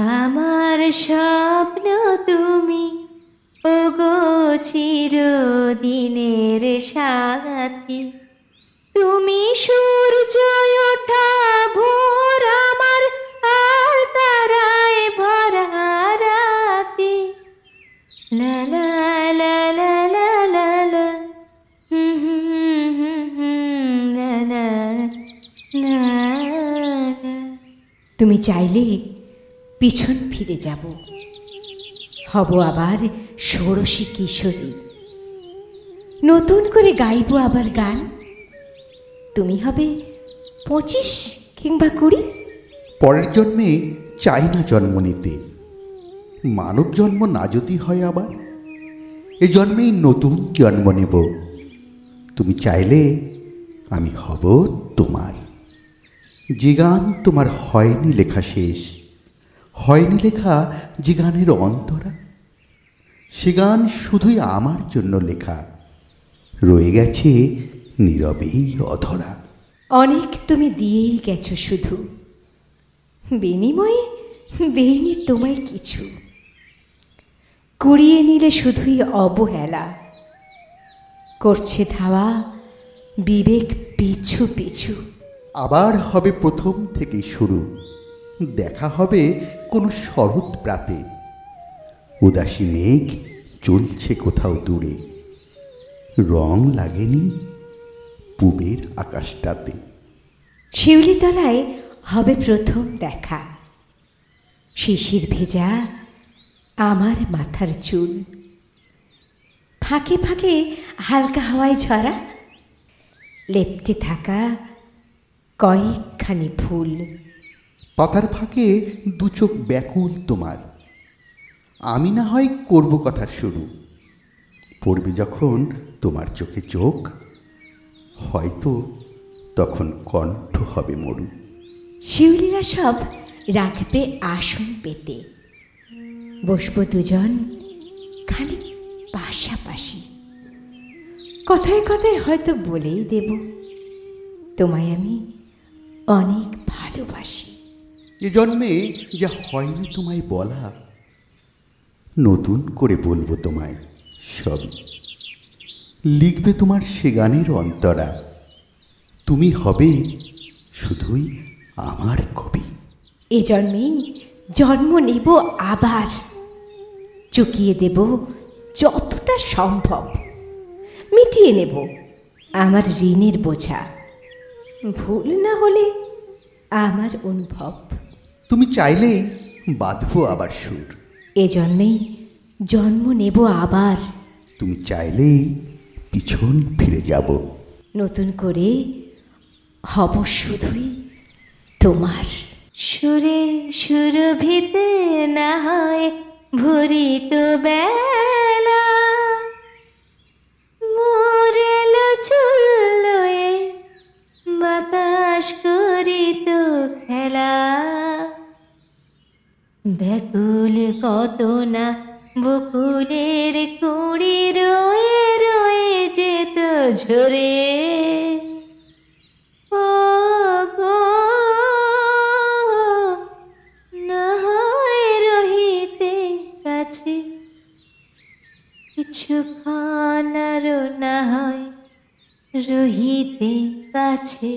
আমার স্বপ্ন তুমি, ওগো চিরদিনের সাথী তুমি সূর্য ওঠা ভোর আমার, আর তারায় ভরা রাতে লা লা লা লা। তুমি চাইলে পিছন ফিরে যাব। হব আবার ষোড়শী কিশোরী। নতুন করে গাইবো আবার গান? তুমি হবে পঁচিশ কিংবা কুড়ি? পরের জন্মে চাই না জন্ম নিতে। মানব জন্ম না যদি হয় আবার? এ জন্মেই নতুন জন্ম নেব। তুমি চাইলে আমি হব তোমার যে গান তোমার হয়নি লেখা শেষ হয়নি লেখা যে গানের অন্তরা? সে গান শুধুই আমার জন্য লেখা। রয়ে গেছে নীরবেই অধরা। অনেক তুমি দিয়েই গেছো শুধু। বিনিময়ে দেইনি তোমায় কিছু। কুড়িয়ে নিলে শুধুই অবহেলা। করছে ধাওয়া বিবেক পিছু পিছু। আবার হবে প্রথম থেকে শুরু। দেখা হবে কোনো শরৎ প্রাতে। উদাসী মেঘ চলছে কোথাও দূরে। রং লাগেনি পূবের আকাশটাতে। শিউলিতলায় হবে প্রথম দেখা। শিশির ভেজা আমার মাথার চুল। ফাঁকে ফাঁকে হালকা হাওয়ায় ঝরা। লেপটে থাকা কয়েকখানি ফুল। পাতার ফাঁকে দু চোখ ব্যাকুল তোমার। আমি না হয় করব কথা শুরু। পড়বে যখন তোমার চোখে চোখ, হয়তো তখন কণ্ঠ হবে মরু। শিউলিরা সব রাখবে আসন পেতে। বসবো দুজন খালি পাশাপাশি। কথায় কথায় হয়তো বলেই দেব, তোমায় আমি অনেক ভালোবাসি। এ জন্মে যা হয়নি তোমায় বলা, নতুন করে বলব তোমায় সবই। লিখবে তোমার সে গানের অন্তরা, তুমি হবে শুধুই আমার কবি। এ জন্মেই জন্ম নেব আবার, চুকিয়ে দেব যতটা সম্ভব, মিটিয়ে নেব আমার ঋণের বোঝা। ভুল না হলে আমার অনুভব। তুমি চাইলেই বাঁধবো আবার সুর। এ জন্মেই জন্ম নেব আবার। তুমি চাইলেই পিছন ফিরে যাব। নতুন করে হব শুধুই তোমার। সুরে সুরভিতে না হয় ভরি তো বেলা ব্যাকুল কত না, বকুলের কুড়ি রয়ে রয়ে যেত ঝরে। কাছে আরও না হয় রহিতে কাছে।